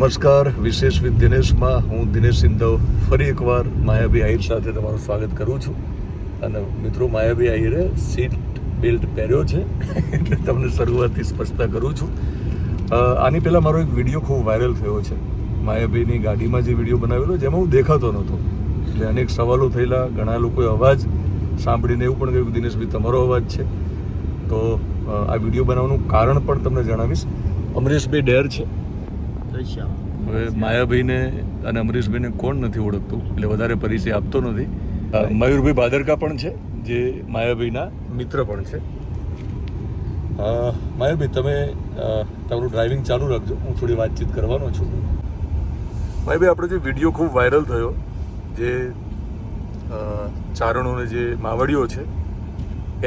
નમસ્કાર, વિશેષ વિથ દિનેશમાં હું દિનેશ સિંધવ ફરી એકવાર માયાભી આહિર સાથે તમારું સ્વાગત કરું છું. અને મિત્રો, માયાભી આહિરે સીટ બેલ્ટ પહેર્યો છે, એટલે તમને શરૂઆતથી સ્પષ્ટતા કરું છું. આની પહેલાં મારો એક વીડિયો ખૂબ વાયરલ થયો છે. માયાભીની ગાડીમાં જે વીડિયો બનાવેલો, જેમાં હું દેખાતો નહોતો. એટલે અનેક સવાલો થયેલા, ઘણા લોકોએ અવાજ સાંભળીને એવું પણ કહ્યું દિનેશભાઈ તમારો અવાજ છે. તો આ વીડિયો બનાવવાનું કારણ પણ તમને જણાવીશ. અમરેશભાઈ ડેર છે. હવે માયાભાઈને અને અમરીશભાઈને કોણ નથી ઓળખતું? એટલે વધારે પરિચય આપતો નથી. મયુરભાઈ ભાદરકા પણ છે જે માયાભાઈના મિત્ર પણ છે. માયાભાઈ તમે તમારું ડ્રાઇવિંગ ચાલુ રાખજો. હું થોડી વાતચીત કરવાનો છું. માયાભાઈ આપણો જે વીડિયો ખૂબ વાયરલ થયો જે ચારણોને જે માવડીઓ છે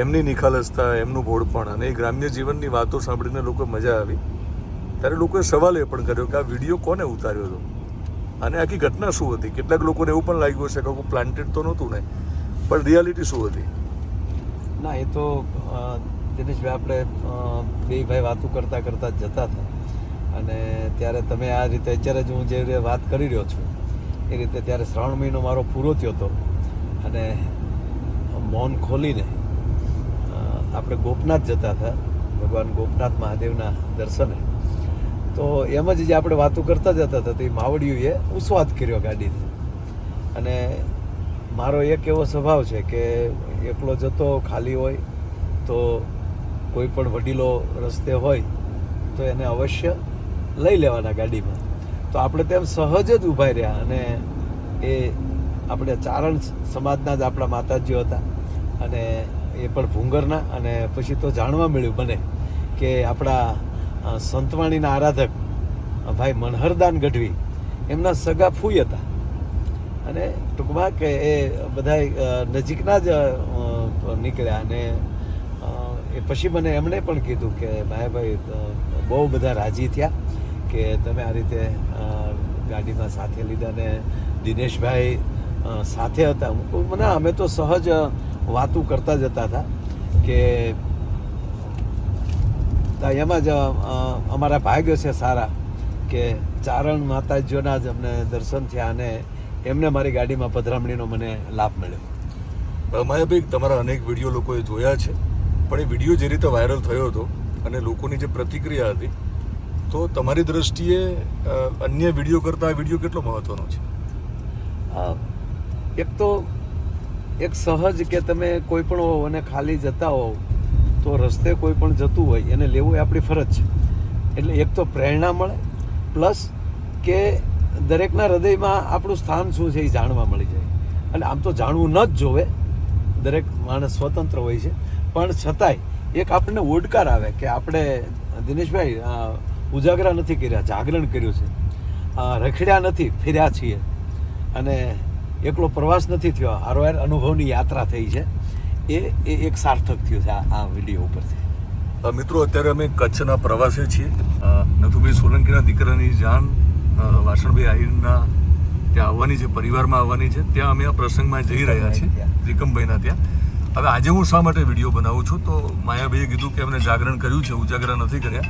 એમની નિખાલસતા એમનું ભોળપણ અને એ ગ્રામ્ય જીવનની વાતો સાંભળીને લોકો મજા આવી. ત્યારે લોકોએ સવાલ એ પણ કર્યો કે આ વીડિયો કોને ઉતાર્યો હતો? અને આખી ઘટના શું હતી? કેટલાક લોકોને એવું પણ લાગ્યું હશે કે પ્લાન્ટેડ તો નહોતું ને, પણ રિયાલિટી શું હતી? ના, એ તો દિનેશભાઈ આપણે બે ભાઈ વાતો કરતા કરતા જતા હતા. અને ત્યારે તમે આ રીતે અત્યારે જ હું જે રીતે વાત કરી રહ્યો છું, એ રીતે ત્યારે શ્રાવણ મહિનો મારો પૂરો થયો હતો. અને મૌન ખોલીને આપણે ગોપનાથ જતા હતા, ભગવાન ગોપનાથ મહાદેવના દર્શને. તો એમ જ જે આપણે વાતો કરતા જતા હતા તો એ માવડીઓએ ઉસ્વાદ કર્યો ગાડીને અને મારો એક એવો સ્વભાવ છે કે એકલો જતો ખાલી હોય તો કોઈ પણ વડીલો રસ્તે હોય તો એને અવશ્ય લઈ લેવાના ગાડીમાં. તો આપણે તેમ સહજ જ ઊભા રહ્યા અને એ આપણે ચારણ સમાજના જ આપણા માતાજીઓ હતા. અને એ પણ ભૂંગરના અને પછી તો જાણવા મળ્યું મને કે આપણા સંતવાણીના આરાધક ભાઈ મનહરદાન ગઢવી, એમના સગા ફૂઈ હતા. અને ટૂંકમાં કે એ બધા નજીકના જ નીકળ્યા અને એ પછી મને એમણે પણ કીધું કે, ભાઈ બહુ બધા રાજી થયા કે તમે આ રીતે ગાડીમાં સાથે લીધા ને દિનેશભાઈ સાથે હતા. મને અમે તો સહજ વાતું કરતા જતા હતા કે તો એમાં જ અમારા ભાગ્યો છે સારા કે ચારણ માતાજીઓના જ અમને દર્શન થયા અને એમને મારી ગાડીમાં પધરામણીનો મને લાભ મળ્યો. માયાભાઈ તમારા અનેક વીડિયો લોકોએ જોયા છે પણ એ વીડિયો જે રીતે વાયરલ થયો હતો અને લોકોની જે પ્રતિક્રિયા હતી તો તમારી દ્રષ્ટિએ અન્ય વીડિયો કરતાં આ વીડિયો કેટલો મહત્વનો છે? એક તો એક સહજ કે તમે કોઈ પણ હોવ અને ખાલી જતા હોવ તો રસ્તે કોઈ પણ જતું હોય, એને લેવું એ આપણી ફરજ છે. એટલે એક તો પ્રેરણા મળે, પ્લસ કે દરેકના હૃદયમાં આપણું સ્થાન શું છે એ જાણવા મળી જાય. અને આમ તો જાણવું ન જ જોવે, દરેક માણસ સ્વતંત્ર હોય છે. પણ છતાંય એક આપણને ઓડકાર આવે કે આપણે દિનેશભાઈ ઉજાગરા નથી કર્યા, જાગરણ કર્યું છે. રખડ્યા નથી, ફેર્યા છીએ. અને એકલો પ્રવાસ નથી થયો. હારોહાર અનુભવની યાત્રા થઈ છે. એ એ એક સાર્થક થયું છે આ આ વીડિયો ઉપરથી. મિત્રો અત્યારે અમે કચ્છના પ્રવાસે છીએ. નથુભાઈ સોલંકીના દીકરાની જાન વાસણભાઈ આહિરના ત્યાં આવવાની છે પરિવારમાં આવવાની છે. ત્યાં અમે આ પ્રસંગમાં જઈ રહ્યા છીએ ત્રિકમભાઈના ત્યાં. હવે આજે હું શા માટે વીડિયો બનાવું છું? તો માયાભાઈએ કીધું કે એમને જાગરણ કર્યું છે ઉજાગરા નથી કર્યા.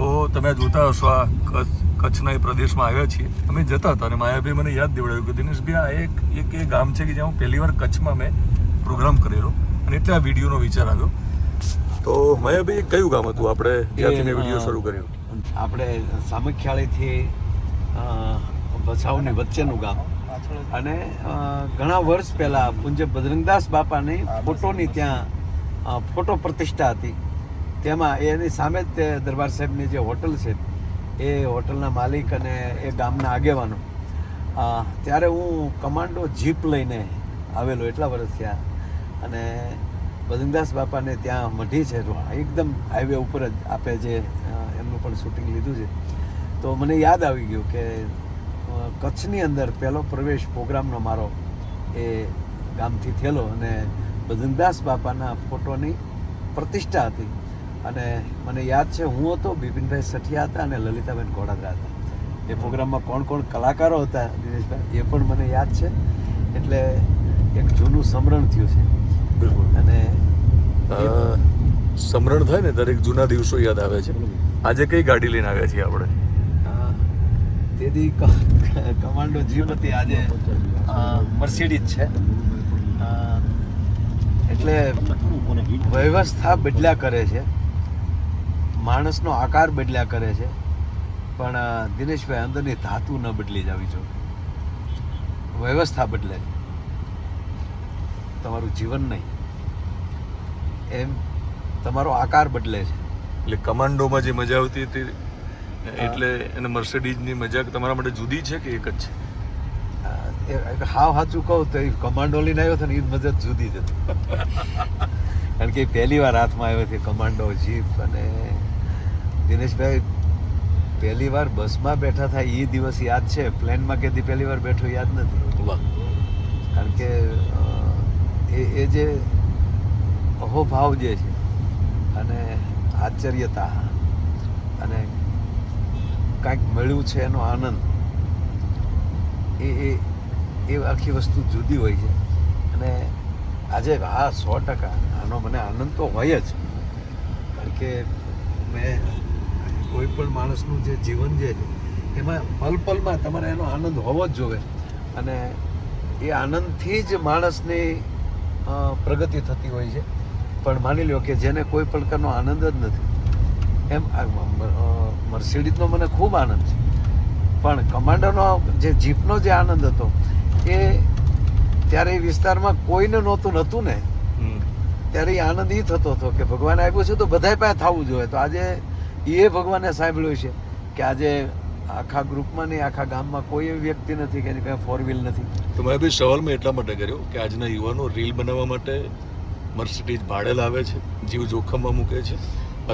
તો તમે જોતા હશો આ કચ્છ કચ્છના એ પ્રદેશમાં આવ્યા છીએ. અમે જતા હતા અને માયાભાઈ મને યાદ દેવડાવ્યું કે દિનેશભાઈ આ એક એક એ ગામ છે કે જ્યાં હું પહેલી વાર કચ્છમાં મેં પ્રોગ્રામ કરેલો અને એટલે આ વિડીયોનો વિચાર આવ્યો. તો માયાભાઈ એ કયું ગામ હતું? આપણે ત્યાંથી મેં વીડિયો શરૂ કર્યો. આપણે સામખ્યાળીથી ભચાઉની વચ્ચેનું ગામ. અને ઘણા વર્ષ પહેલાં પૂજ્ય બજરંગદાસ બાપાની ફોટોની ત્યાં ફોટો પ્રતિષ્ઠા હતી. તેમાં એની સામે જ તે દરબાર સાહેબની જે હોટલ છે એ હોટલના માલિક અને એ ગામના આગેવાનો. ત્યારે હું કમાન્ડો જીપ લઈને આવેલો એટલા વર્ષ થયા. અને બદનદાસ બાપાને ત્યાં મઢી છે એકદમ હાઈવે ઉપર જ આપે જે એમનું પણ શૂટિંગ લીધું છે. તો મને યાદ આવી ગયું કે કચ્છની અંદર પહેલો પ્રવેશ પ્રોગ્રામનો મારો એ ગામથી થયેલો અને બદનદાસ બાપાના ફોટોની પ્રતિષ્ઠા હતી. અને મને યાદ છે, હું હતો, બિપિનભાઈ સઠિયા હતા અને લલિતાબેન ઘોડાદરા હતા. એ પ્રોગ્રામમાં કોણ કોણ કલાકારો હતા, દિનેશભાઈ, એ પણ મને યાદ છે. એટલે એક જૂનું સમરણ થયું છે. બિલકુલ. અને સમરણ થાય ને દરેક જૂના દિવસો યાદ આવે છે. આજે કઈ ગાડી લઈને આવ્યા છીએ આપણે? તેથી કમાન્ડો જીપ હતી આજે. મર્સિડીઝ છે. એટલે વ્યવસ્થા બદલ્યા કરે છે. માણસનો આકાર બદલ્યા કરે છે. પણ દિનેશભાઈ અંદરની ધાતુ ન બદલી જવી જોઈએ વ્યવસ્થા બદલે. છે તમારું જીવન નહીં. એમ તમારો આકાર બદલે છે. એટલે કમાન્ડોમાં જે મજા આવતી હતી એટલે એને મર્સિડીઝની મજા તમારા માટે જુદી છે કે એક જ છે? હાવ સાચું કહું તો એ કમાન્ડો લઈને આવ્યો હતો ને એ મજા જુદી જ હતી. કારણ કે એ પહેલી વાર હાથમાં આવ્યો છે કમાન્ડો જીપ અને દિનેશભાઈ પહેલી વાર બસમાં બેઠા થાય એ દિવસ યાદ છે? પ્લેનમાં કેદી પહેલી વાર બેઠો યાદ નથી? કારણ કે એ એ જે અહોભાવ જે છે અને આશ્ચર્યતા અને કાંઈક મળ્યું છે એનો આનંદ, એ એ એ આખી વસ્તુ જુદી હોય છે. અને આજે હા સો ટકા આનો મને આનંદ તો હોય જ, કારણ કે મેં કોઈ પણ માણસનું જે જીવન જે છે, એમાં પલ પલમાં તમારે એનો આનંદ હોવો જ જોવે. અને એ આનંદથી જ માણસની પ્રગતિ થતી હોય છે. પણ માની લો કે જેને કોઈ પ્રકારનો આનંદ જ નથી. એમ મર્સિડીઝનો મને ખૂબ આનંદ છે. પણ કમાન્ડરનો જે જીપનો જે આનંદ હતો એ ત્યારે એ વિસ્તારમાં કોઈને નહોતું નહોતું ને. ત્યારે એ આનંદ એ થતો હતો કે ભગવાન આપ્યું છે તો બધાય પાસે થવું જોઈએ. તો આજે એ ભગવાને સાંભળ્યું છે કે આજે આખા ગ્રુપમાં નહીં આખા ગામમાં કોઈ એવી વ્યક્તિ નથી કે એની પાસે ફોર વ્હીલ નથી. તો મેં બી સવાલ મેં એટલા માટે કર્યો કે આજના યુવાનો રીલ બનાવવા માટે મર્સિડીઝ ભાડે લાવે છે જીવ જોખમમાં મૂકે છે.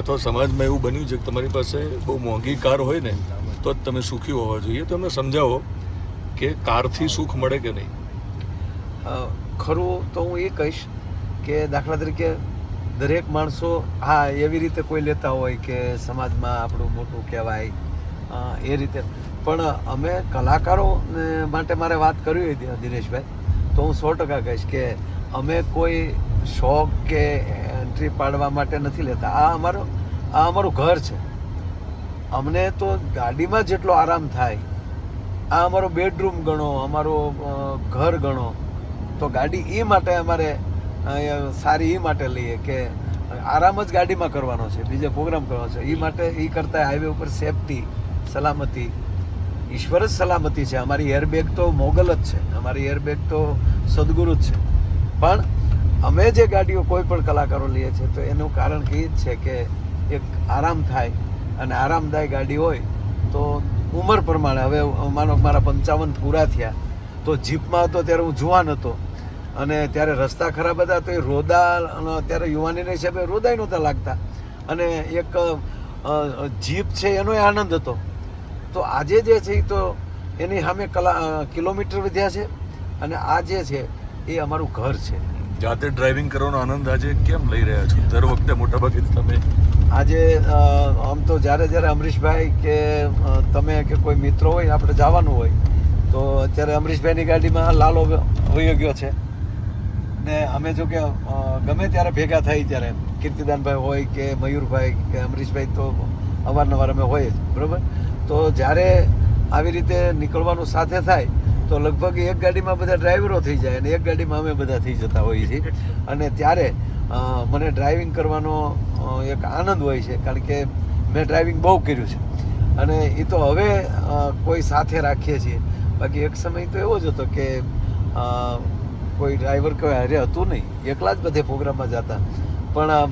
અથવા સમાજમાં એવું બન્યું છે કે તમારી પાસે બહુ મોંઘી કાર હોય ને તો જ તમે સુખી હોવા જોઈએ. તો એમને સમજાવો કે કારથી સુખ મળે કે નહીં? ખરું તો હું એ કહીશ કે દાખલા તરીકે દરેક માણસો હા એવી રીતે કોઈ લેતા હોય કે સમાજમાં આપણું મોટું કહેવાય. એ રીતે. પણ અમે કલાકારો માટે મારે વાત કરવી હતી દિનેશભાઈ. તો હું સો ટકા કહીશ કે અમે કોઈ શોખ કે એન્ટ્રી પાડવા માટે નથી લેતા. આ અમારો, આ અમારું ઘર છે. અમને તો ગાડીમાં જેટલો આરામ થાય, આ અમારો બેડરૂમ ગણો, અમારો ઘર ગણો, તો ગાડી એ માટે અમારે સારી એ માટે લઈએ કે આરામ જ ગાડીમાં કરવાનો છે, બીજે પ્રોગ્રામ કરવાનો છે. એ માટે એ કરતાં હાઈવે ઉપર સેફટી સલામતી. ઈશ્વર જ સલામતી છે. અમારી એરબેગ તો મોગલ જ છે. અમારી એરબેગ તો સદગુરુ જ છે. પણ અમે જે ગાડીઓ કોઈ પણ કલાકારો લઈએ છીએ, તો એનું કારણ એ જ છે કે એક આરામ થાય અને આરામદાયક ગાડી હોય, તો ઉંમર પ્રમાણે. હવે માનો મારા પંચાવન પૂરા થયા, તો જીપમાં હતો ત્યારે હું જુવાન હતો. અને ત્યારે રસ્તા ખરાબ હતા, તો એ રોદા ત્યારે યુવાનીના હિસાબે રોદાય નહોતા લાગતા. અને એક જીપ છે એનો આનંદ હતો. તો આજે જે છે એ તો એની સામે કલા કિલોમીટર વધ્યા છે અને આ જે છે એ અમારું ઘર છે. જાતે ડ્રાઇવિંગ કરવાનો આનંદ આજે કેમ લઈ રહ્યા છો? દર વખતે મોટાભાગે તમે આજે આમ તો જ્યારે જ્યારે અમરીશભાઈ કે તમે કે કોઈ મિત્રો હોય આપણે જવાનું હોય તો અત્યારે અમરીશભાઈની ગાડીમાં લાલો વયો ગયો છે. ને અમે જો કે ગમે ત્યારે ભેગા થાય ત્યારે કીર્તિદાનભાઈ હોય કે મયુરભાઈ કે અમરીશભાઈ તો અવારનવાર અમે હોય જ બરાબર? તો જ્યારે આવી રીતે નીકળવાનું સાથે થાય, તો લગભગ એક ગાડીમાં બધા ડ્રાઈવરો થઈ જાય અને એક ગાડીમાં અમે બધા થઈ જતા હોઈએ છીએ. અને ત્યારે મને ડ્રાઇવિંગ કરવાનો એક આનંદ હોય છે, કારણ કે મેં ડ્રાઇવિંગ બહુ કર્યું છે. અને એ તો હવે કોઈ સાથે રાખીએ છીએ. બાકી એક સમય તો એવો જ હતો કે કોઈ ડ્રાઈવર કોઈ હારે હતું નહીં. એકલા જ બધે પ્રોગ્રામમાં જતા. પણ આમ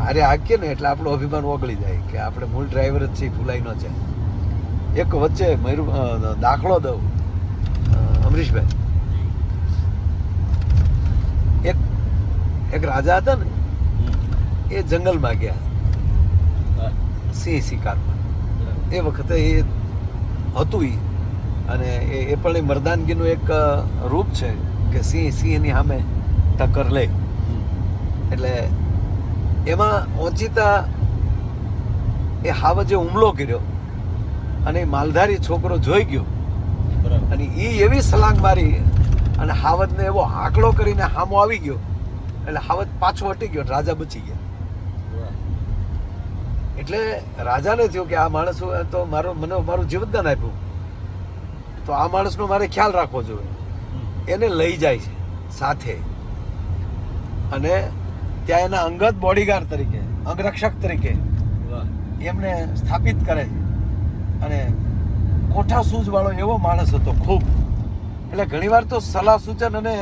હારે હાકીએ ને એટલે આપણું અભિમાન ઓગળી જાય કે આપણે મૂળ ડ્રાઈવર જ છીએ ભૂલાઈ ન જાય. એક વચ્ચે મયુર દાખલો દઉં. અમરીશભાઈ. એક એક રાજા હતા ને એ જંગલમાં ગયા. સિંહ શિકારમાં એ વખતે એ હતું એ અને એ એ પણ એ મર્દાનગીનું એક રૂપ છે કે સિંહ સિંહની સામે ટક્કર લે. એટલે એમાં ઓચિતા એ હાવજે હુમલો કર્યો અને માલધારી છોકરો જોઈ ગયો. અને એ એવી સલાંગ મારી અને હાવજને એવો હાકલો કરીને હામો આવી ગયો. એટલે હાવજ પાછો હટી ગયો રાજા બચી ગયા. એટલે રાજાને થયું કે આ માણસ તો મારો મને મારું જીવતદાન આપ્યું. તો આ માણસનો મારે ખ્યાલ રાખવો જોઈએ. એને લઈ જાય છે સાથે. અને ત્યાં એના અંગત બોડીગાર્ડ તરીકે અંગરક્ષક તરીકે એમને સ્થાપિત કરે છે. અને કોઠા સૂઝવાળો એવો માણસ હતો ખૂબ. એટલે ઘણીવાર તો સલાહ સૂચન અને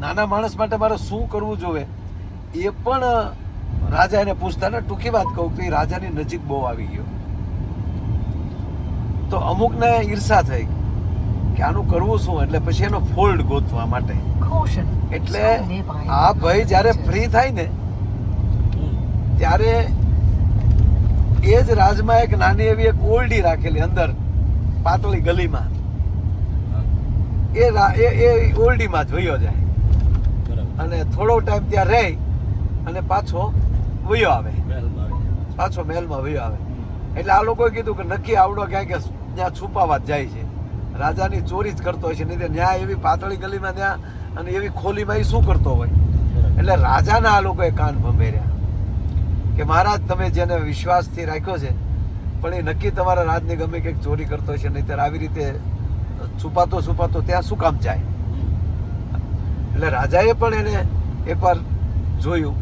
નાના માણસ માટે મારે શું કરવું જોઈએ એ પણ રાજા એને પૂછતા ને ટૂંકી વાત કહું કે રાજાની નજીક બહુ આવી ગયો. તો અમુકને ઈર્ષા થઈ કે આનું કરવું શું? એટલે પછી એનો ફોલ્ડ ગોતવા માટે. એટલે આ ભાઈ જ્યારે ફ્રી થાય ને ત્યારે એ જ રાજમાં એક નાની એવી એક ઓરડી રાખેલી અંદર પાતળી ગલીમાં. એ એ એ ઓરડીમાં જ વયો જાય અને થોડો ટાઈમ ત્યાં રહે અને પાછો વયો આવે. પાછો મહેલમાં વયો આવે. એટલે આ લોકોએ કીધું કે નક્કી આવડો ક્યાંક કે ત્યાં છુપાવા જ જાય છે. રાજાની ચોરી જ કરતો હોય છે નહીં ત્યાં એવી પાતળી ગલીમાં ત્યાં અને એવી ખોલીમાં એ શું કરતો હોય? એટલે રાજાના આ લોકોએ કાન ભંભેર્યા. કે મહારાજ, તમે જેને વિશ્વાસથી રાખ્યો છે, પણ એ નક્કી તમારા રાજની ગમે કંઈક ચોરી કરતો છે નહીંતર આવી રીતે છુપાતો છુપાતો ત્યાં શું કામ જાય? એટલે રાજાએ પણ એને એકવાર જોયું,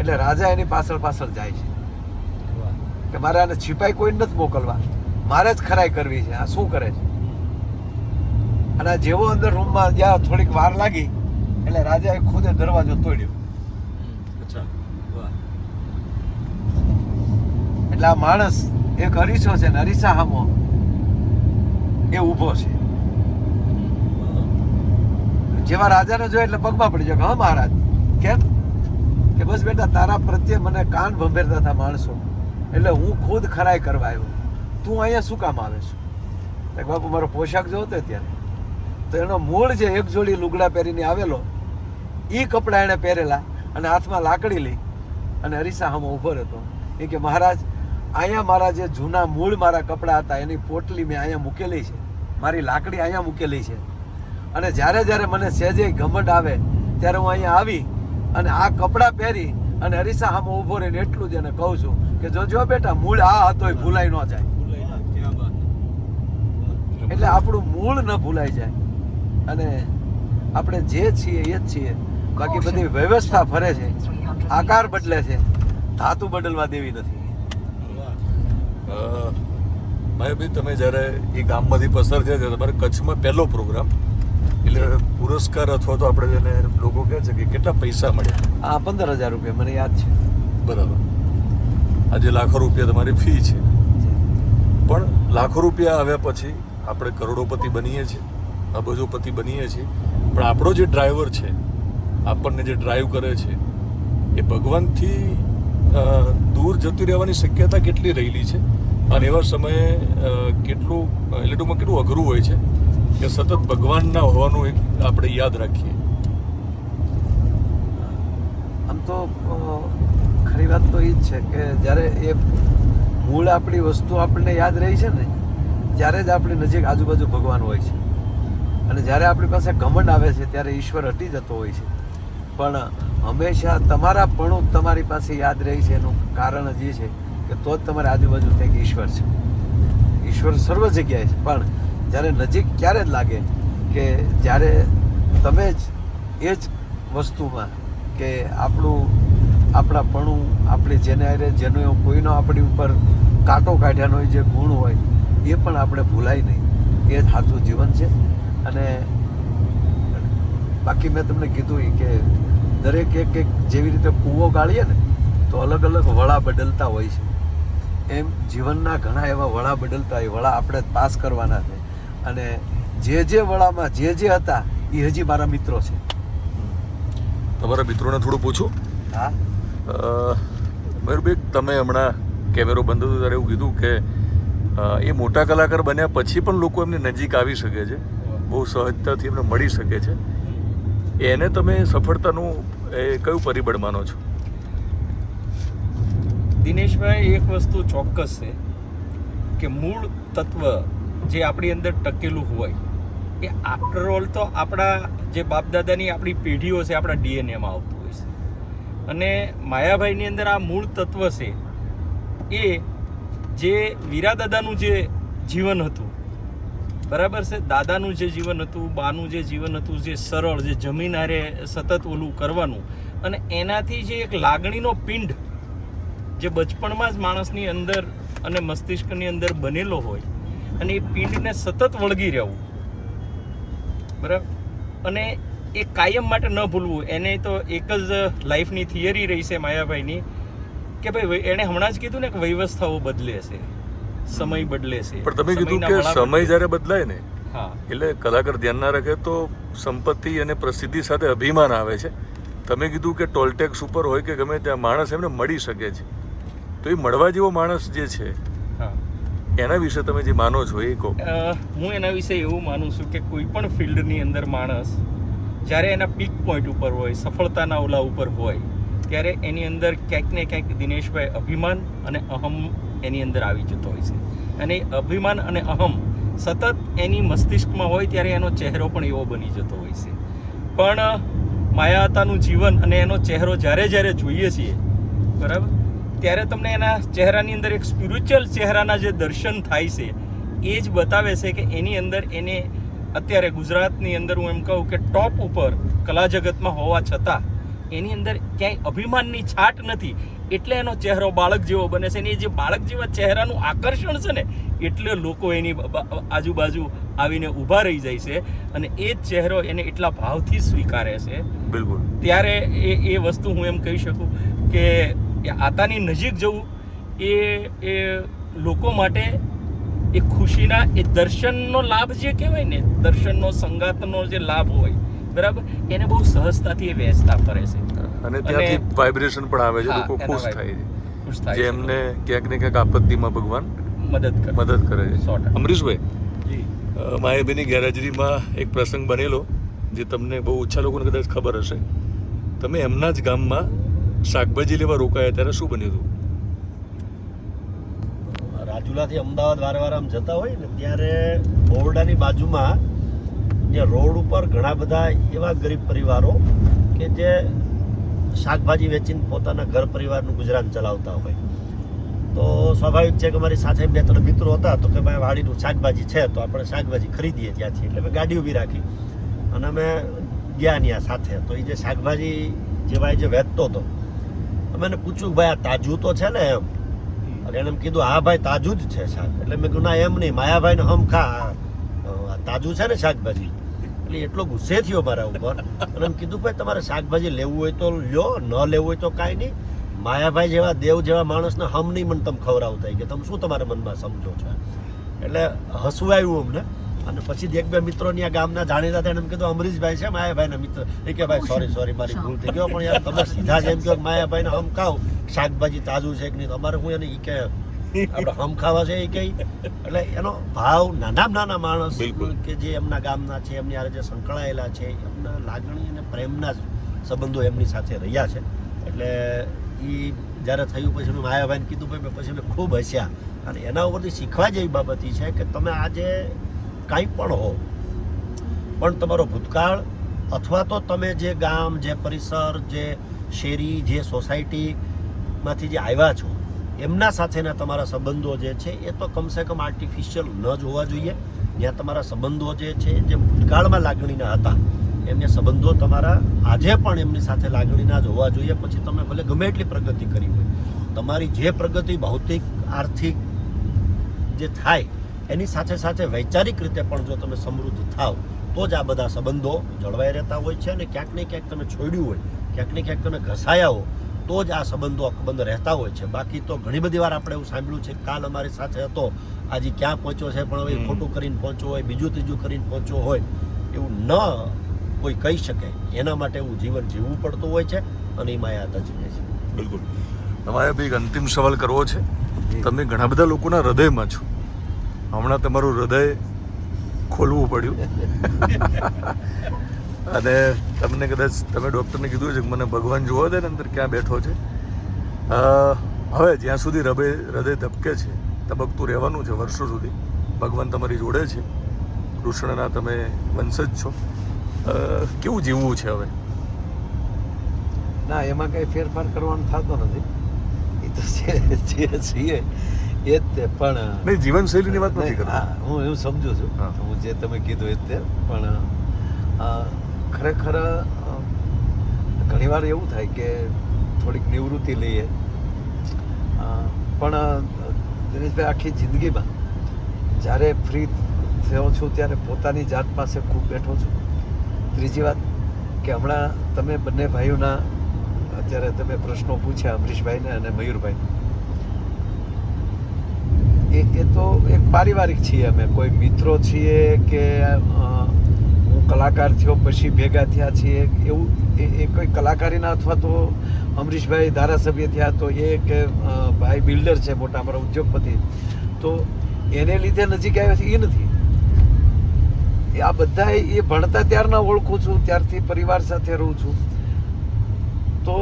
એટલે રાજા એની પાછળ પાછળ જાય છે. કે મારે આને છિપાઈ કોઈ નથી મોકલવા. મારે જ ખરાઈ કરવી છે, આ શું કરે છે? અને જેવો અંદર રૂમમાં જ્યાં થોડીક વાર લાગી, એટલે રાજાએ ખુદે દરવાજો તોડ્યો. એટલે આ માણસ એક અરીસો છે ને અરીસા હામો એ ઊભો છે. જેવા રાજાને જોયો એટલે પગમાં પડી જાય હા, મહારાજ. કેમ? કે બસ બેટા, તારા પ્રત્યે મને કાન ભંભેરતા હતા માણસો. એટલે હું ખુદ ખરાઈ કરવા આવ્યો. તું અહીંયા શું કામ આવે છું? બાપુ, મારો પોશાક જોવો તો ત્યારે. તો એનો મૂળ જે એક જોડી લુગડા પહેરીને આવેલો એ કપડાં એણે પહેરેલા અને હાથમાં લાકડી લઈ અને અરીસા હામો ઊભો રહેતો. એ કે, મહારાજ અહીંયા મારા જે જૂના મૂળ મારા કપડાં હતા, એની પોટલી મેં અહીંયા મૂકેલી છે. મારી લાકડી અહીંયા મૂકેલી છે. અને જ્યારે જ્યારે મને સહેજે ઘમંડ આવે, ત્યારે હું અહીંયા આવી અને આ કપડાં પહેરી અને અરીસા સામે ઊભો રહીને એટલું જ એને કહું છું કે જો જો બેટા, મૂળ આ હતો એ ભૂલાઈ ન જાય. એટલે આપણું મૂળ ન ભૂલાઈ જાય. અને આપણે જે છીએ એ જ છીએ. બાકી બધી વ્યવસ્થા ફરે છે. આકાર બદલે છે. ધાતુ બદલવા દેવી નથી. ભાઈ તમે જ્યારે એ ગામમાંથી પસાર થયા ત્યારે તમારે કચ્છમાં પહેલો પ્રોગ્રામ એટલે પુરસ્કાર અથવા તો આપણે જેને લોકો કહે છે કે કેટલા પૈસા મળ્યા? આ પંદર હજાર રૂપિયા મને યાદ છે. બરાબર. આજે લાખો રૂપિયા તમારી ફી છે. પણ લાખો રૂપિયા આવ્યા પછી આપણે કરોડોપતિ બનીએ છીએ અબજોપતિ બનીએ છીએ. પણ આપણો જે ડ્રાઈવર છે આપણને જે ડ્રાઈવ કરે છે એ ભગવાનથી દૂર જતી રહેવાની શક્યતા કેટલી રહેલી છે? અને એવા સમયે કેટલું ટૂંકમાં કેટલું અઘરું હોય છે? કે સતત ભગવાનના હોવાનું એક આપણે યાદ રાખીએ. આમ તો ખરી વાત તો એ જ છે કે જ્યારે એ મૂળ આપણી વસ્તુ આપણને યાદ રહી છે ને, ત્યારે જ આપણી નજીક આજુબાજુ ભગવાન હોય છે. અને જ્યારે આપણી પાસે ઘમંડ આવે છે, ત્યારે ઈશ્વર હટી જતો હોય છે. પણ હંમેશા તમારા પણ તમારી પાસે યાદ રહી છે, એનું કારણ જ એ છે કે તો જ તમારી આજુબાજુ કંઈક ઈશ્વર છે. ઈશ્વર સર્વ જગ્યાએ છે. પણ જ્યારે નજીક ક્યારે જ લાગે કે જ્યારે તમે જ એ જ વસ્તુમાં કે આપણું, આપણા પણું, આપણી જેને હારે જેનો કોઈનો આપણી ઉપર કાંટો કાઢ્યાનો જે ગુણ હોય, એ પણ આપણે ભૂલાય નહીં. એ જ સાચું જીવન છે. અને બાકી મેં તમને કીધું કે દરેક એક એક જેવી રીતે કૂવો ગાળીએ ને તો અલગ અલગ વળા બદલતા હોય છે. એમ જીવનના ઘણા એવા વળા બદલતા હોય વળા આપણે પાસ કરવાના છે. અને જે જે વળામાં જે જે હતા એ હજી મારા મિત્રો છે. તમારા મિત્રોને થોડું પૂછું? હા. મયુરભાઈ તમે હમણાં કેમેરો બંધ હતો ત્યારે એવું કીધું કે એ મોટા કલાકાર બન્યા પછી પણ લોકો એમની નજીક આવી શકે છે. બહુ સહજતાથી એમને મળી શકે છે. એને તમે સફળતાનું, એ કયું પરિબળ માનો છો? દિનેશભાઈ, એક વસ્તુ ચોક્કસ છે કે મૂળ તત્વ જે આપણી અંદર ટકેલું હોય, એ આફ્ટર ઓલ તો આપણા જે બાપદાદાની આપણી પેઢીઓ છે, આપણા ડીએનએમાં આવતું હોય છે. અને માયાભાઈની અંદર આ મૂળ તત્વ છે, એ જે વીરાદાદાનું જે જીવન હતું બરાબર છે? દાદાનું જે જીવન હતું, બાનું જે જીવન હતું, જે સરળ, જે જમીન હારે સતત ઓલું કરવાનું અને એનાથી જે એક લાગણીનો પિંડ જે બચપણમાં જ માણસની અંદર અને મસ્તિષ્કની અંદર બનેલો હોય અને એ પિંડને સતત વળગી રહેવું. બરાબર? અને એ કાયમ માટે ન ભૂલવું. એને તો એક જ લાઈફની થિયરી રહી છે માયાભાઈની કે ભાઈ એણે હમણાં જ કીધું ને કે વ્યવસ્થાઓ બદલે છે. સમય બદલે છે. પણ તમે કીધું કે સમય જ્યારે બદલાય ને હા. એટલે કલાકાર ધ્યાન ના રાખે તો સંપત્તિ અને પ્રસિદ્ધિ સાથે અભિમાન આવે છે. તમે કીધું કે ટોલટેક્સ ઉપર હોય કે ગમે ત્યાં માણસ એમને મળી શકે છે. તો એ મળવા જેવો માણસ જે છે હા. એના વિશે તમે જે માનો છો એ કહો. હું એના વિશે એવું માનું છું કે કોઈ પણ ફિલ્ડની અંદર માણસ જ્યારે એના પીક પોઈન્ટ ઉપર હોય સફળતાના ઓલા ઉપર હોય ત્યારે એની અંદર ક્યાંક ને ક્યાંક દિનેશભાઈ અભિમાન અને અહમ એની અંદર આવી જતો હોય છે. અને અભિમાન અને અહમ સતત એની મસ્તિષ્કમાં હોય ત્યારે એનો ચહેરો પણ એવો બની જતો હોય છે. પણ માયાતાનું જીવન અને એનો ચહેરો જ્યારે જ્યારે જોઈએ છીએ, બરાબર? ત્યારે તમને એના ચહેરાની અંદર એક સ્પિરિચ્યુઅલ ચહેરાના જે દર્શન થાય છે, એ જ બતાવે છે કે એની અંદર એને અત્યારે ગુજરાતની અંદર હું એમ કહું કે ટોપ ઉપર કલા જગતમાં હોવા છતાં એની અંદર ક્યાંય અભિમાનની છાટ નથી. એટલે એનો ચહેરો બાળક જેવો બને છે અને એ જે બાળક જેવા ચહેરાનું આકર્ષણ છે ને એટલે લોકો એની આજુબાજુ આવીને ઊભા રહી જાય છે અને એ જ ચહેરો એને એટલા ભાવથી સ્વીકારે છે. બિલકુલ. ત્યારે એ એ વસ્તુ હું એમ કહી શકું કે આતાની નજીક જવું એ એ લોકો માટે એ ખુશીના એ દર્શનનો લાભ જે કહેવાય ને દર્શનનો સંગાતનો જે લાભ હોય બરાબર? એને બહુ સહજતાથી એ વહેંચતા ફરે છે. અને ત્યાંથી વાઇબ્રેશન પણ આવે છે લોકો ખુશ થાય છે. જે એમને ક્યાંક ને ક્યાંક આપત્તિમાં ભગવાન મદદ કરે. મદદ કરે છે. અમરીશભાઈ? માયાબેની ગેરહાજરીમાં એક પ્રસંગ બનેલો જે તમને બહુ ઓછા લોકોને કદાચ ખબર હશે. તમે એમના જ ગામમાં શાકભાજી લેવા રોકાયા ત્યારે શું બન્યું હતું? રાજુલાથી અમદાવાદ વારે વારે આમ જતા હોય ને ત્યારે બોરડાની બાજુમાં ત્યાં રોડ ઉપર ઘણા બધા એવા ગરીબ પરિવારો કે જે શાકભાજી વેચીને પોતાના ઘર પરિવારનું ગુજરાન ચલાવતા હોય. તો સ્વાભાવિક છે કે મારી સાથે બે ત્રણ મિત્રો હતા તો કે ભાઈ વાડીનું શાકભાજી છે તો આપણે શાકભાજી ખરીદીએ ત્યાંથી. એટલે મેં ગાડી ઊભી રાખી. અને અમે ગયા ત્યાં સાથે. તો એ જે શાકભાજી જે ભાઈ જે વેચતો હતો અમે એને પૂછ્યું ભાઈ આ તાજું તો છે ને એમ? એને એમ કીધું, હા ભાઈ, તાજું જ છે શાક. એટલે મેં કીધું, ના, એમ નહીં. માયાભાઈને હમ ખા. તાજું છે ને શાકભાજી. એટલે એટલો ગુસ્સે થયો મારા ઉપર. અને કીધું, ભાઈ, તમારે શાકભાજી લેવું હોય તો લ્યો, ન લેવું હોય તો કાંઈ નહીં. માયાભાઈ જેવા દેવ જેવા માણસને હમ નહીં મને તમે ખવડાવતા કે તમે શું તમારા મનમાં સમજો છો? એટલે હસવું આવ્યું અમને. અને પછી એક બે મિત્રો આ ગામના જાણીતા હતા એમ કીધું, અમરીશભાઈ છે, માયાભાઈના મિત્ર. એ કે, ભાઈ સોરી સોરી મારી ભૂલ થઈ ગયો પણ યાર, તમે સીધા જ એમ કહો માયાભાઈને હમ ખાવ શાકભાજી તાજું છે કે નહીં? તમારે હું એને એ કે આપણે હમ ખાવા છે એ કઈ. એટલે એનો ભાવ નાના નાના માણસ કે જે એમના ગામના છે એમની આરે જે સંકળાયેલા છે એમના લાગણી અને પ્રેમના જ સંબંધો એમની સાથે રહ્યા છે. એટલે એ જ્યારે થયું પછી મેં માયાભાઈને કીધું ભાઈ મેં પછી મેં ખૂબ હસ્યા. અને એના ઉપરથી શીખવા જેવી બાબત એ છે કે તમે આજે કાંઈ પણ હો પણ તમારો ભૂતકાળ અથવા તો તમે જે ગામ જે પરિસર જે શેરી જે સોસાયટીમાંથી જે આવ્યા છો એમના સાથેના તમારા સંબંધો જે છે એ તો કમસે કમ આર્ટિફિશિયલ ન જ હોવા જોઈએ. જ્યાં તમારા સંબંધો જે છે, જે ભૂતકાળમાં લાગણીના હતા, એમને સંબંધો તમારા આજે પણ એમની સાથે લાગણીના જ હોવા જોઈએ. પછી તમે ભલે ગમે એટલી પ્રગતિ કરી હોય, તમારી જે પ્રગતિ ભૌતિક, આર્થિક જે થાય, એની સાથે સાથે વૈચારિક રીતે પણ જો તમે સમૃદ્ધ થાવ, તો જ આ બધા સંબંધો જળવાઈ રહેતા હોય છે અને ક્યાંક ને ક્યાંક તમે છોડ્યું હોય, ક્યાંક ને ક્યાંક તમે ઘસાયા હો તો જ આ સંબંધો અકબંધ રહેતા હોય છે. બાકી તો ઘણી બધી વાર આપણે એવું સાંભળ્યું છે કાલ અમારી સાથે હતો આજે ક્યાં પહોંચ્યો છે પણ હવે ખોટું કરીને પહોંચ્યો હોય બીજું ત્રીજું કરીને પહોંચ્યો હોય એવું ન કોઈ કહી શકે. એના માટે એવું જીવન જીવવું પડતું હોય છે અને એ માયા જીવે છે. બિલકુલ. તમારે બી અંતિમ સવાલ કરવો છે. તમે ઘણા બધા લોકોના હૃદયમાં છો. હમણાં તમારું હૃદય ખોલવું પડ્યું. અને તમને કદાચ તમે ડૉક્ટરને કીધું છે કે મને ભગવાન જોવા દે ને અંદર ક્યાં બેઠો છે. હવે જ્યાં સુધી હૃદય હૃદય ધબકે છે તબકતું રહેવાનું છે વર્ષો સુધી ભગવાન તમારી જોડે છે. કૃષ્ણના તમે વંશજ છો. કેવું જીવવું છે હવે? ના એમાં કંઈ ફેરફાર કરવાનો થતો નથી. એ તો જે છીએ એ જ તે પણ નહીં જીવનશૈલીની વાત નથી કરતો. હું એવું સમજુ છું. હું. જે તમે કીધું એ તે પણ ખરેખર ઘણીવાર એવું થાય કે થોડીક નિવૃત્તિ લઈએ. પણ દિનેશભાઈ, આખી જિંદગીમાં જ્યારે ફ્રી થયો છું, ત્યારે પોતાની જાત પાસે ખૂબ બેઠો છું. ત્રીજી વાત કે હમણાં તમે બંને ભાઈઓના, અત્યારે તમે પ્રશ્નો પૂછ્યા અમરીશભાઈને અને મયુરભાઈને. એ એ તો એક પારિવારિક છીએ અમે. કોઈ મિત્રો છીએ કે કલાકાર થયો, પછી ભેગા થયા છીએ. એવું એ કોઈ કલાકારીના અથવા તો અમરીશભાઈ ધારાસભ્ય થયા તો એ કે ભાઈ બિલ્ડર છે, મોટા અમારા ઉદ્યોગપતિ. તો એને લીધે નજીક આવ્યા છે, એ નથી. એ આ બધા એ ભણતા ત્યારના ઓળખું છું, ત્યારથી પરિવાર સાથે રહું છું. તો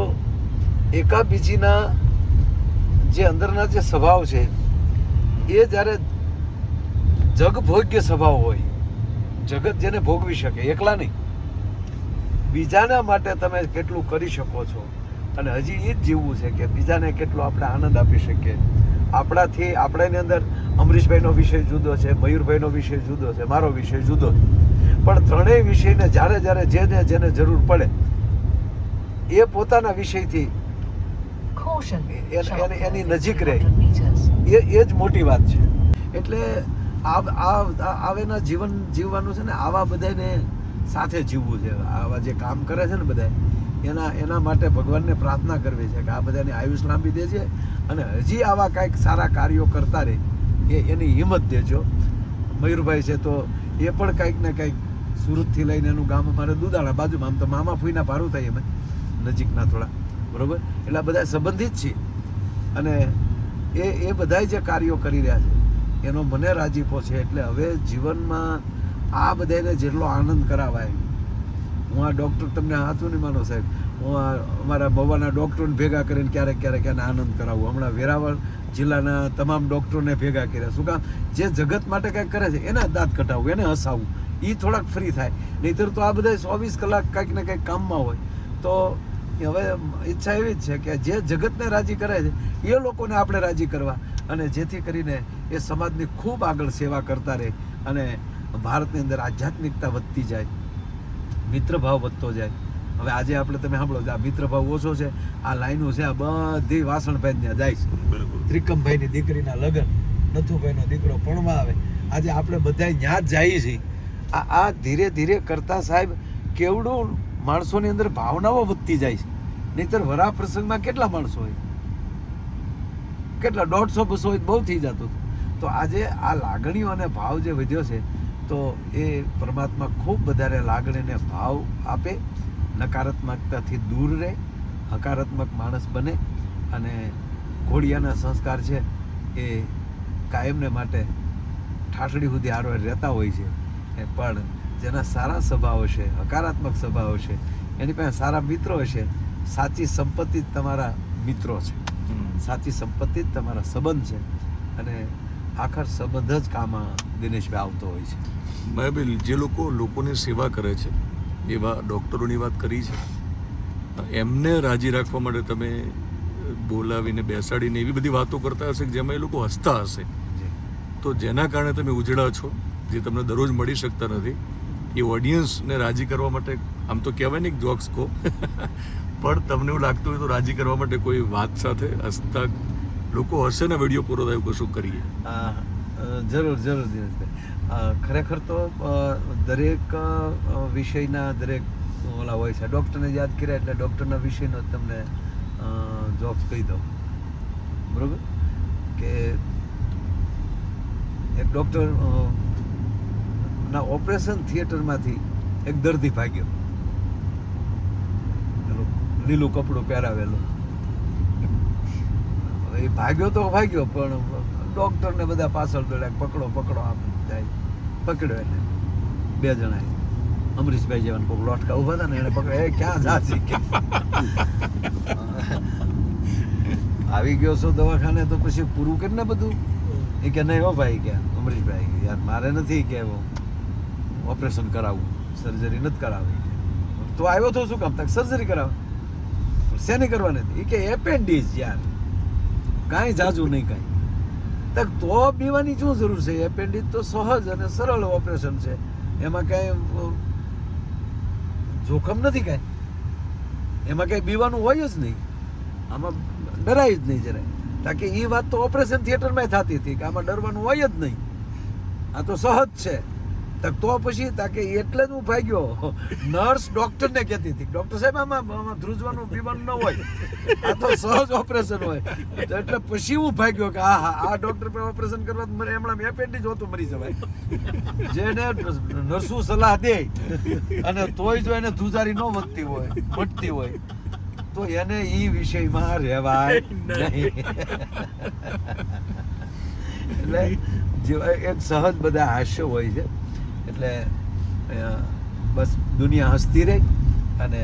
એકાબીજીના જે અંદરના જે સ્વભાવ છે, એ જ્યારે જગભોગ્ય સ્વભાવ હોય જગત જેને ભોગવી શકે એકલા નહીં બીજાના માટે તમે કેટલું કરી શકો છો અને હજી એ જ જીવવું છે કે બીજાને કેટલો આપણે આનંદ આપી શકીએ આપણાથી આપણાની અંદર અમરીશભાઈનો વિષય જુદો છે મયુરભાઈનો વિષય જુદો છે મારો વિષય જુદો છે પણ ત્રણેય વિષયને જ્યારે જ્યારે જેને જેને જરૂર પડે એ પોતાના વિષયથી. એની- નજીક રહે. એ એ જ મોટી વાત છે એટલે આવેના જીવન, જીવવાનું છે ને આવા બધાને સાથે જીવવું છે. આવા જે કામ કરે છે ને બધા, એના એના માટે ભગવાનને પ્રાર્થના કરવી છે કે આ બધાને આયુષ લાંબી દેજે અને હજી આવા કાંઈક સારા કાર્યો કરતા રહે એ એની હિંમત દેજો. મયુરભાઈ છે તો એ પણ કાંઈક ને કાંઈક સુરતથી લઈને એનું ગામ અમારે દુધાળા બાજુમાં, આમ તો મામા ફૂઈના પારું થાય અમે નજીકના થોડા, બરાબર? એટલે બધા સંબંધિત છીએ અને એ એ બધાય જે કાર્યો કરી રહ્યા છે એનો મને રાજીપો છે. એટલે હવે જીવનમાં આ બધાને જેટલો આનંદ કરાવાય, હું આ ડૉક્ટર તમને હાથું નહીં માનો સાહેબ. હું અમારા બવાના ડૉક્ટરોને ભેગા કરીને ક્યારેક ક્યારેક એને આનંદ કરાવું. હમણાં વેરાવળ જિલ્લાના તમામ ડૉક્ટરોને ભેગા કર્યા. શું કામ? જે જગત માટે કંઈક કરે છે, એને દાંત કટાવવું એને હસાવવું એ થોડાક ફ્રી થાય. નહીંતર તો આ બધા ચોવીસ કલાક કંઈક ને કંઈક કામમાં હોય. તો હવે ઈચ્છા એવી જ છે કે જે જગતને રાજી કરે છે એ લોકોને આપણે રાજી કરવા અને જેથી કરીને એ સમાજની ખૂબ આગળ સેવા કરતા રહે અને ભારતની અંદર આધ્યાત્મિકતા વધતી જાય મિત્રભાવ વધતો જાય. હવે આજે આપણે તમે સાંભળો આ મિત્રભાવ ઓછો છે આ લાઈનો છે આ બધી વાસણભાઈ ત્યાં જાય છે. ત્રિકમભાઈની દીકરીના લગ્ન નથુભાઈનો દીકરો પણમાં આવે. આજે આપણે બધા ત્યાં જ જઈએ છીએ. આ આ ધીરે ધીરે કરતા સાહેબ કેવડું માણસોની અંદર ભાવનાઓ વધતી જાય છે. નહીતર વરા પ્રસંગમાં કેટલા માણસો હોય? કેટલા? દોઢસો બસો હોય બહુ થઈ જતું હતું. તો આજે આ લાગણીઓ અને ભાવ જે વધ્યો છે, તો એ પરમાત્મા ખૂબ વધારે લાગણીને ભાવ આપે, નકારાત્મકતાથી દૂર રહે, હકારાત્મક માણસ બને અને ઘોડિયાના સંસ્કાર છે એ કાયમને માટે ઠાઠડી સુધી આરો રહેતા હોય છે. પણ જેના સારા સ્વભાવો છે હકારાત્મક સ્વભાવો છે એની પાસે સારા મિત્રો હશે સાચી સંપત્તિ જ તમારા મિત્રો છે. સાચી સંપત્તિ જ તમારા સંબંધ છે. અને આખર સંબંધ જ કામ દિનેશભાઈ આવતો હોય છે. માયાબેન જે લોકો લોકોની સેવા કરે છે એવા ડૉક્ટરોની વાત કરી છે. એમને રાજી રાખવા માટે તમે બોલાવીને બેસાડીને એવી બધી વાતો કરતા હશે કે જેમાં એ લોકો હસતા હશે. તો જેના કારણે તમે ઉજળા છો જે તમને દરરોજ મળી શકતા નથી એ ઓડિયન્સને રાજી કરવા માટે, આમ તો કહેવાય ને જોક્સ કહો પણ તમને એવું લાગતું હોય તો રાજી કરવા માટે કોઈ વાત સાથે હસતા લોકો હશે ને વીડિયો પૂરો થાય કશું કરીએ? જરૂર જરૂર, દિનેશભાઈ. ખરેખર તો દરેક વિષયના દરેક ઓલા હોય છે. ડૉક્ટરને યાદ કર્યા એટલે ડૉક્ટરના વિષયનો તમને જોબ્સ કહી દઉં. બરોબર? કે એક ડૉક્ટર ના ઓપરેશન થિયેટરમાંથી એક દર્દી ભાગ્યો. લીલું કપડું પહેરાવેલું. એ ભાગ્યો તો ભાગ્યો, પણ ડૉક્ટરને બધા પાછળ દોડ્યા, પકડો પકડો, આમ જાય. પકડ્યો એને. બે જણાએ. અમરીશભાઈ જેવાને કોઈક લોટકા ઊભા હતા ને, એને પકડ્યો. એ, ક્યાં કે? આવી ગયો છો દવાખાને તો પછી પૂરું કરીને બધું? એ કે, નહીં હો ભાઈ, કે. અમરીશભાઈ, યાર, મારે નથી કે ઓપરેશન કરાવવું સર્જરી નથી કરાવવી તો આવ્યો તો શું કામ? તક સર્જરી કરાવે? શેની કરવાની હતી? એ કે એપેન્ડિસ યાર. કાંઈ જાજુ નહીં કાંઈ. તક તો બીવાની શું જરૂર છે? એપેન્ડિક્સ તો સહજ અને સરળ ઓપરેશન છે. એમાં કાંઈ જોખમ નથી કાંઈ? એમાં કાંઈ બીવાનું હોય જ નહીં. આમાં ડરાય જ નહીં જરાય. તાકે એ વાત તો ઓપરેશન થિયેટરમાં થતી હતી, કે આમાં ડરવાનું હોય જ નહીં. આ તો સહજ છે. તો પછી તાકે એટલે જ હું ભાગ્યો. નર્સ ડોક્ટરને કહેતી હતી. ડોક્ટર સાહેબ, આમાં આમાં ધ્રુજવાનું બીમાર ન હોય. આ તો સહજ ઓપરેશન હોય. એટલે પછી હું ભાગ્યો કે આ હા આ ડોક્ટર પર ઓપરેશન કરવા મને હમણાં એપેન્ડિક્સ હોતું મરી જવાય. જેને નર્સુ સલાહ દે અને તોય જો એને ધ્રુજારી ન વધતી હોય પટતી હોય, તો એને એ વિષયમાં રહેવાય નહીં. એટલે એક સહજ બધા હાસ્ય હોય છે. એટલે બસ દુનિયા હસતી રહે અને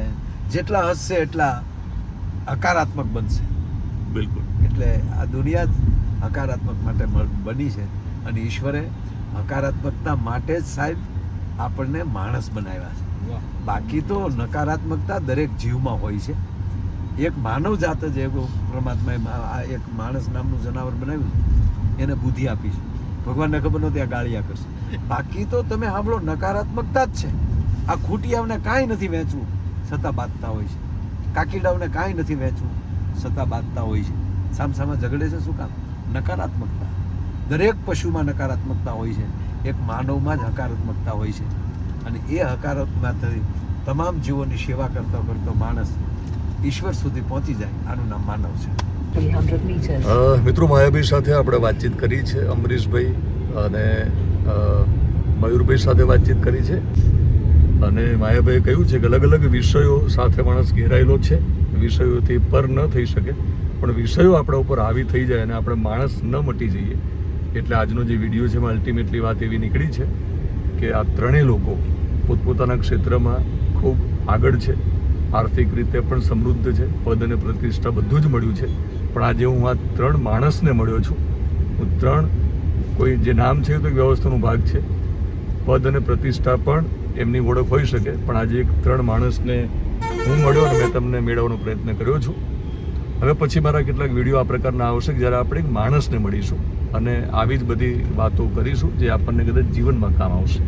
જેટલા હસશે એટલા હકારાત્મક બનશે. બિલકુલ. એટલે આ દુનિયા જ હકારાત્મક માટે બની છે અને ઈશ્વરે હકારાત્મકતા માટે જ સાહેબ આપણને માણસ બનાવ્યા છે. બાકી તો નકારાત્મકતા દરેક જીવમાં હોય છે. એક માનવ જાત જ એવું પરમાત્માએ આ એક માણસ નામનું જનાવર બનાવ્યું એને બુદ્ધિ આપી છે. ભગવાનને ખબર નહોતી આ ગાળિયા કરશે. બાકી તો તમે સાંભળો નકારાત્મકતા જ છે. આ ખૂટિયાઓને કાંઈ નથી વેચવું છતાં બાંધતા હોય છે. કાકીડાઓને કાંઈ નથી વેચવું છતાં બાંધતા હોય છે. સામસામા ઝઘડે છે શું કામ? નકારાત્મકતા. દરેક પશુમાં નકારાત્મકતા હોય છે. એક માનવમાં જ હકારાત્મકતા હોય છે. અને એ હકારાત્મકતાથી તમામ જીવોની સેવા કરતો કરતો માણસ ઈશ્વર સુધી પહોંચી જાય. આનું નામ માનવ છે. 300 meters. અ, મિત્રો માયાભાઈ સાથે આપણે વાતચીત કરી છે અમરીશભાઈ અને મયુરભાઈ સાથે વાતચીત કરી છે. અને માયાભાઈએ કહ્યું છે કે અલગ અલગ વિષયો સાથે માણસ ઘેરાયેલો છે. વિષયોથી પર ન થઈ શકે. પણ વિષયો આપણા ઉપર હાવી થઈ જાય અને આપણે માણસ ન મટી જઈએ. એટલે આજનો જે વીડિયો છે, એમાં અલ્ટિમેટલી વાત એવી નીકળી છે કે આ ત્રણેય લોકો પોતપોતાના ક્ષેત્રમાં ખૂબ આગળ છે. આર્થિક રીતે પણ સમૃદ્ધ છે. પદ અને પ્રતિષ્ઠા બધું જ મળ્યું છે. પણ આજે હું આ ત્રણ માણસને મળ્યો છું. હું ત્રણ કોઈ જે નામ છે તો વ્યવસ્થાનો ભાગ છે. પદ અને પ્રતિષ્ઠા પણ એમની ઓળખ હોઈ શકે, પણ આજે એક ત્રણ માણસને હું મળ્યો અને મેં તમને મેળવવાનો પ્રયત્ન કર્યો છું. હવે પછી મારા કેટલાક વીડિયો આ પ્રકારના આવશે જ્યારે આપણે એક માણસને મળીશું અને આવી જ બધી વાતો કરીશું જે આપણને કદાચ જીવનમાં કામ આવશે.